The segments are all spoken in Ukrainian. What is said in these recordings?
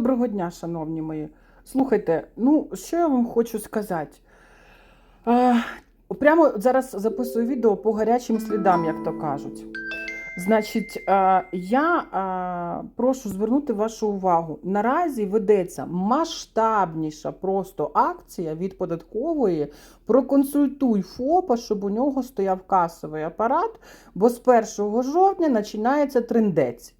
Доброго дня, шановні мої. Слухайте, ну що я вам хочу сказати? Е, прямо зараз записую відео по гарячим слідам, як то кажуть. Значить, е, я е, прошу звернути вашу увагу. Наразі ведеться масштабніша просто акція від податкової. Проконсультуй ФОПа, щоб у нього стояв касовий апарат, бо з 1 жовтня починається трендець.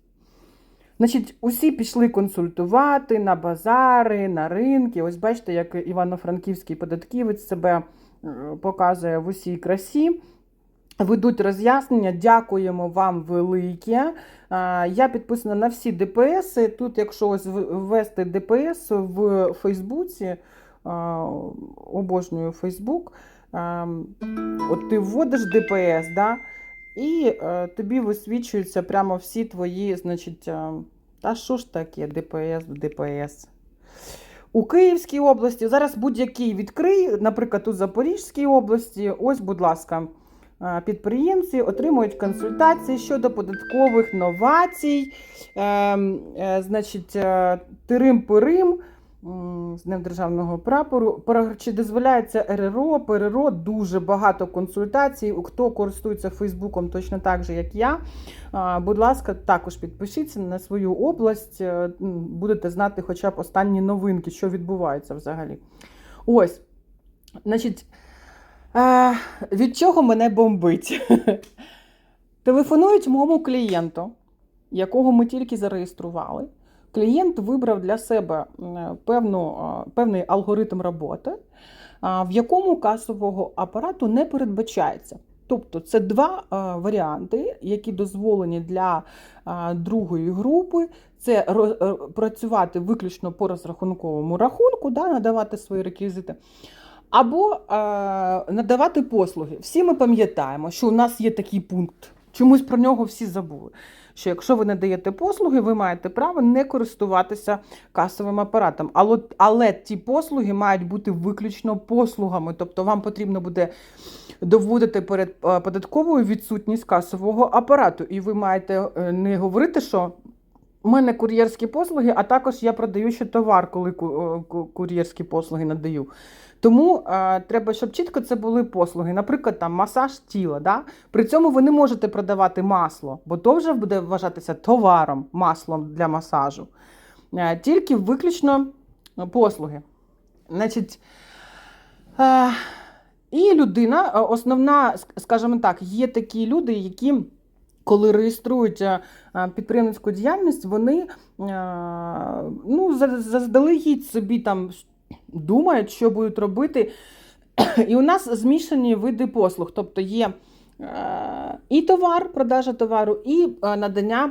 Значить, усі пішли консультувати на базари, на ринки. Ось бачите, як івано-франківський податківець себе е, показує в усій красі. Ведуть роз'яснення. Дякуємо вам велике. Я підписана на всі ДПС. Тут, якщо ось ввести ДПС в Фейсбуці, обожнюю Фейсбук, от ти вводиш ДПС, да, і е, тобі висвічуються прямо всі твої, значить, е, та що ж таке ДПС, ДПС. У Київській області, зараз будь-який відкрий, наприклад, у Запорізькій області, ось, будь ласка, е, підприємці отримують консультації щодо податкових новацій, е, е, значить, е, тирим-пирим, з Днем державного прапору. Чи дозволяється РРО, ПРРО, дуже багато консультацій. Хто користується Фейсбуком точно так же, як я. Будь ласка, також підпишіться на свою область, е, будете знати хоча б останні новинки, що відбувається взагалі. Ось, значить, е, від чого мене бомбить? Телефонують моєму клієнту, якого ми тільки зареєстрували. Клієнт вибрав для себе певну, певний алгоритм роботи, в якому касового апарату не передбачається. Тобто це два варіанти, які дозволені для другої групи. Це працювати виключно по розрахунковому рахунку, да, надавати свої реквізити. Або надавати послуги. Всі ми пам'ятаємо, що у нас є такий пункт. Чомусь про нього всі забули. Що якщо ви не даєте послуги, ви маєте право не користуватися касовим апаратом. Але, але ті послуги мають бути виключно послугами. Тобто вам потрібно буде доводити перед е, податковою відсутність касового апарату. І ви маєте е, не говорити, що у мене кур'єрські послуги, а також я продаю ще товар, коли ку- ку- кур'єрські послуги надаю. Тому е, треба, щоб чітко це були послуги. Наприклад, там масаж тіла. Да? При цьому ви не можете продавати масло, бо то вже буде вважатися товаром, маслом для масажу. Е, тільки виключно послуги. Значить, е, і людина, е, основна, скажімо так, є такі люди, які. Коли реєструють е, е, підприємницьку діяльність, вони е, ну, за- заздалегідь собі там думають, що будуть робити. І у нас змішані види послуг. Тобто є і товар, продажа товару, і надання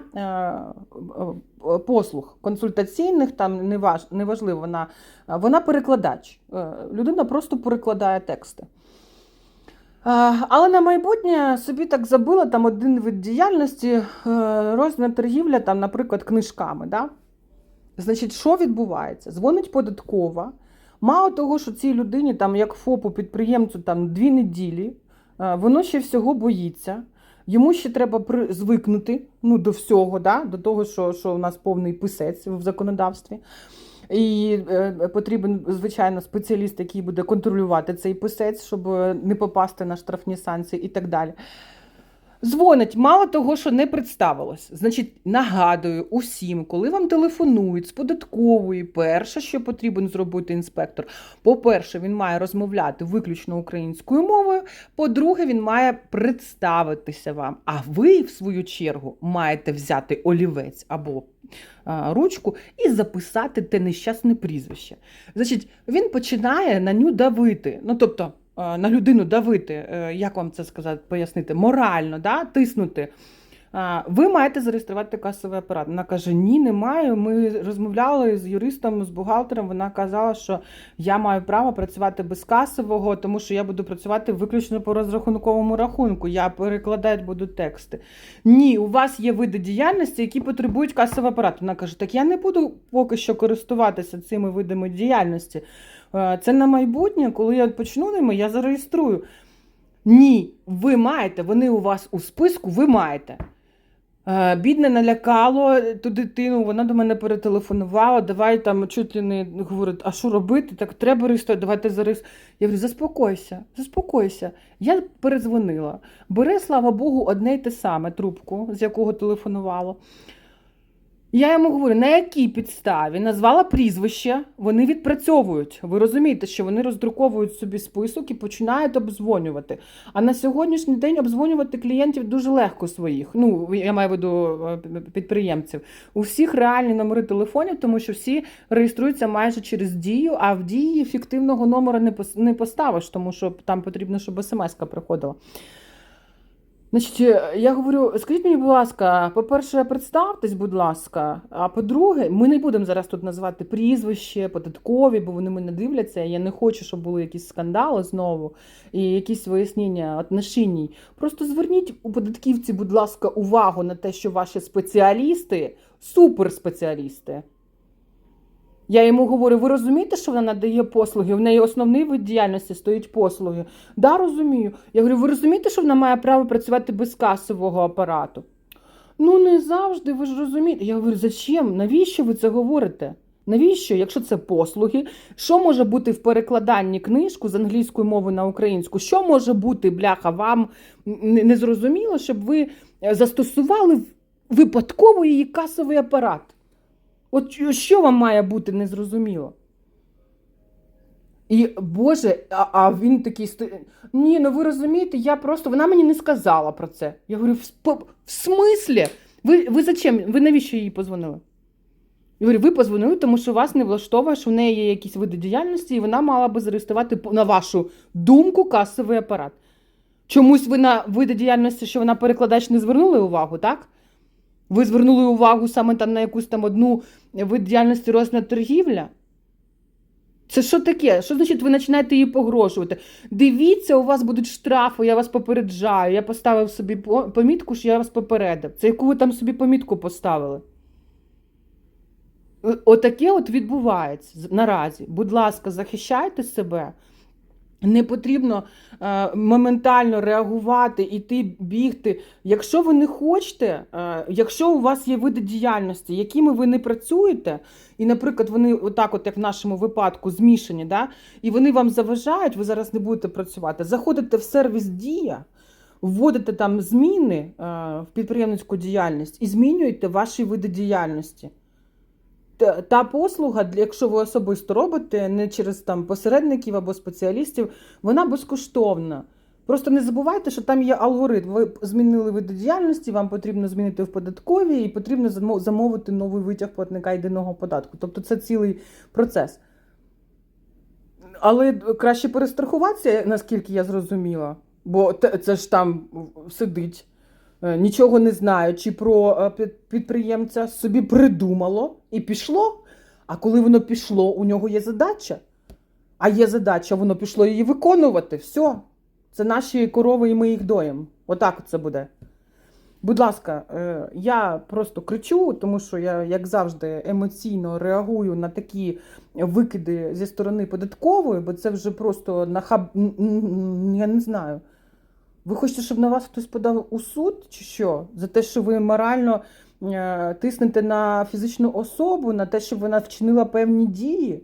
послуг консультаційних, там неваж, неважливо, вона, вона перекладач. Людина просто перекладає тексти. Е, Але на майбутнє собі так забила там один вид діяльності, е, розмір торгівля, там, наприклад, книжками. Да? Значить, що відбувається? Дзвонить податкова. Мало того, що цій людині, там, як ФОПу, підприємцю, там дві неділі, е, воно ще всього боїться. Йому ще треба звикнути ну, до всього, да? до того, що, що у нас повний писець в законодавстві. І е, потрібен, звичайно, спеціаліст, який буде контролювати цей писець, щоб е, не попасти на штрафні санкції і так далі. Дзвонить, мало того, що не представилось. Значить, нагадую усім, коли вам телефонують з податкової, перше, що потрібен зробити інспектор, по-перше, він має розмовляти виключно українською мовою. По-друге, він має представитися вам. А ви, в свою чергу, маєте взяти олівець або ручку і записати те нещасне прізвище. Значить, він починає на ню давити. Ну, тобто, на людину давити, е, як вам це сказати, пояснити, морально, да, тиснути. Ви маєте зареєструвати касовий апарат. Вона каже: Ні, не маю. Ми розмовляли з юристом, з бухгалтером. Вона казала, що я маю право працювати без касового, тому що я буду працювати виключно по розрахунковому рахунку. Я перекладати буду тексти. Ні, у вас є види діяльності, які потребують касовий апарат. Вона каже: Так я не буду поки що користуватися цими видами діяльності. Е, Це на майбутнє, коли я почну ними, я зареєструю. Ні, ви маєте, вони у вас у списку, ви маєте. Е, Бідне налякало ту дитину, вона до мене перетелефонувала, давай там чуть ли не говорить, а що робити? Так треба реєструвати, давайте зараз. Я говорю, заспокойся, заспокойся. Я перезвонила. Бере, слава Богу, одне й те саме трубку, з якого телефонувало. Я йому говорю, на якій підставі назвала прізвище, вони відпрацьовують. Ви розумієте, що вони роздруковують собі список і починають обдзвонювати. А на сьогоднішній день обдзвонювати клієнтів дуже легко своїх. Ну, я маю в виду е, підприємців. У всіх реальні номери телефонів, тому що всі реєструються майже через дію, а в дії фіктивного номера не поставиш, тому що там потрібно, щоб смс-ка приходила. Значить, е, я говорю, скажіть мені, будь ласка, по-перше, представтесь, будь ласка. А по-друге, ми не будемо зараз тут називати прізвище, податкові, бо вони мене дивляться. Я не хочу, щоб були якісь скандали знову і якісь вияснення отношеній. Просто зверніть у податківці, будь ласка, увагу на те, що ваші спеціалісти суперспеціалісти. Я йому говорю, ви розумієте, що вона надає послуги? В неї основний вид діяльності стоїть послуги. Да, розумію. Я говорю, ви розумієте, що вона має право працювати без касового апарату? Ну, не завжди, ви ж розумієте. Я говорю, зачем? Навіщо ви це говорите? Навіщо, якщо це послуги? Що може бути в перекладанні книжку з англійської мови на українську? Що може бути, бляха, вам не зрозуміло, щоб ви е, застосували випадково її касовий апарат? От що вам має бути незрозуміло? І Боже, а, а він такий. Ні, ну ви розумієте, я просто. Вона мені не сказала про це. Я говорю, в, в смислі? Ви, ви зачем? Ви навіщо їй позвонили? Я говорю, ви позвонили, тому що вас не влаштовує, що в неї є якісь види діяльності, і вона мала би зареєструвати, на вашу думку, касовий апарат. Чомусь ви на види діяльності, що вона перекладач, не звернули увагу, так? Ви звернули увагу саме там на якусь там одну вид діяльності розна торгівля? Це що таке? Що значить ви починаєте її погрожувати? Дивіться, у вас будуть штрафи, я вас попереджаю. Я поставив собі помітку, що я вас попередив. Це яку ви там собі помітку поставили? Е, Отаке от відбувається наразі. Будь ласка, захищайте себе. Не потрібно е, моментально реагувати, іти, бігти. Якщо ви не хочете, е, якщо у вас є види діяльності, якими ви не працюєте, і, наприклад, вони отак, от як в нашому випадку, змішані, да, і вони вам заважають, ви зараз не будете працювати. Заходите в сервіс Дія, вводите там зміни е, в підприємницьку діяльність і змінюєте ваші види діяльності. Та, послуга, якщо ви особисто робите, не через там посередників або спеціалістів, вона безкоштовна. Просто не забувайте, що там є алгоритм. Ви змінили види діяльності, вам потрібно змінити в податковій і потрібно замовити новий витяг платника єдиного податку. Тобто це цілий процес. Але краще перестрахуватися, наскільки я зрозуміла, бо це ж там сидить нічого не знаючи про е, підприємця, собі придумало і пішло. А коли воно пішло, у нього є задача. А є задача, воно пішло її виконувати. Все. Це наші корови, і ми їх доїмо. Отак це буде. Будь ласка, е, я просто кричу, тому що я, як завжди, емоційно реагую на такі викиди зі сторони податкової, бо це вже просто нахаб... я не знаю. Ви хочете, щоб на вас хтось подав у суд, чи що? За те, що ви морально е, тиснете на фізичну особу, на те, щоб вона вчинила певні дії?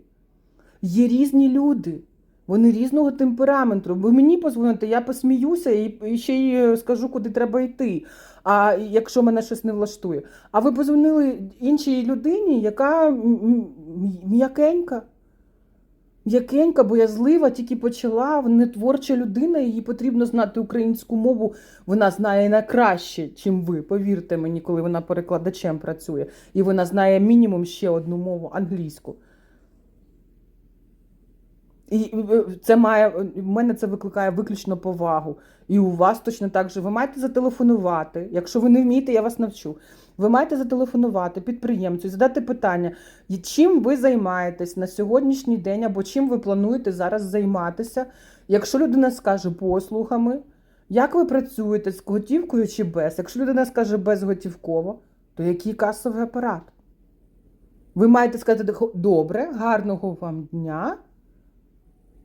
Є різні люди. Вони різного темпераменту. Ви мені позвоните, я посміюся і, ще й е, скажу, куди треба йти. А якщо мене щось не влаштує. А ви позвонили іншій людині, яка м'якенька. М'якенька, боязлива, тільки почала, не творча людина, їй потрібно знати українську мову. Вона знає найкраще, чим ви. Повірте мені, коли вона перекладачем працює. І вона знає мінімум ще одну мову англійську. І е, це має в мене це викликає виключно повагу. І у вас точно так же. Ви маєте зателефонувати. Якщо ви не вмієте, я вас навчу. Ви маєте зателефонувати підприємцю і задати питання, чим ви займаєтесь на сьогоднішній день, або чим ви плануєте зараз займатися. Якщо людина скаже послугами, як ви працюєте з готівкою чи без? Якщо людина скаже безготівково, то який касовий апарат? Ви маєте сказати добре, гарного вам дня.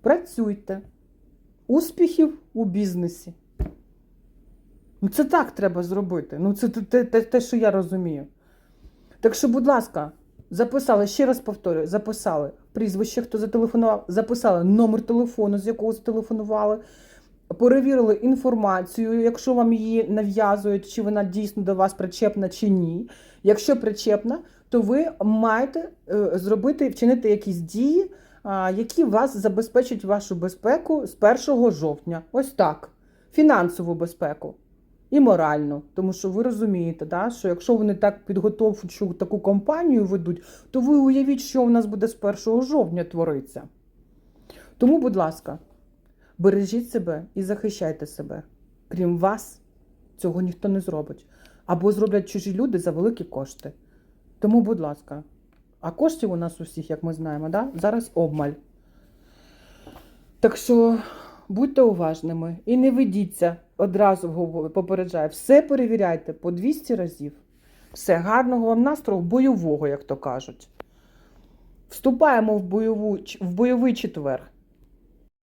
Працюйте. Успіхів у бізнесі. Ну, це так треба зробити. Ну, це те, те, те, що я розумію. Так що, будь ласка, записали, ще раз повторюю, записали прізвище, хто зателефонував, записали номер телефону, з якого зателефонували, перевірили інформацію, якщо вам її нав'язують, чи вона дійсно до вас причепна чи ні. Якщо причепна, то ви маєте е, зробити, вчинити якісь дії, які вас забезпечать вашу безпеку з 1 жовтня. Ось так. Фінансову безпеку і моральну. Тому що ви розумієте, да, що якщо вони так підготовчу таку кампанію ведуть, то ви уявіть, що у нас буде з 1 жовтня твориться. Тому, будь ласка, бережіть себе і захищайте себе. Крім вас, цього ніхто не зробить. Або зроблять чужі люди за великі кошти. Тому, будь ласка, а коштів у нас усіх, як ми знаємо, да? зараз обмаль. Так що будьте уважними і не ведіться, одразу попереджаю, все перевіряйте по 200 разів. Все, гарного вам настрою, бойового, як то кажуть. Вступаємо в, бойову, в бойовий четвер.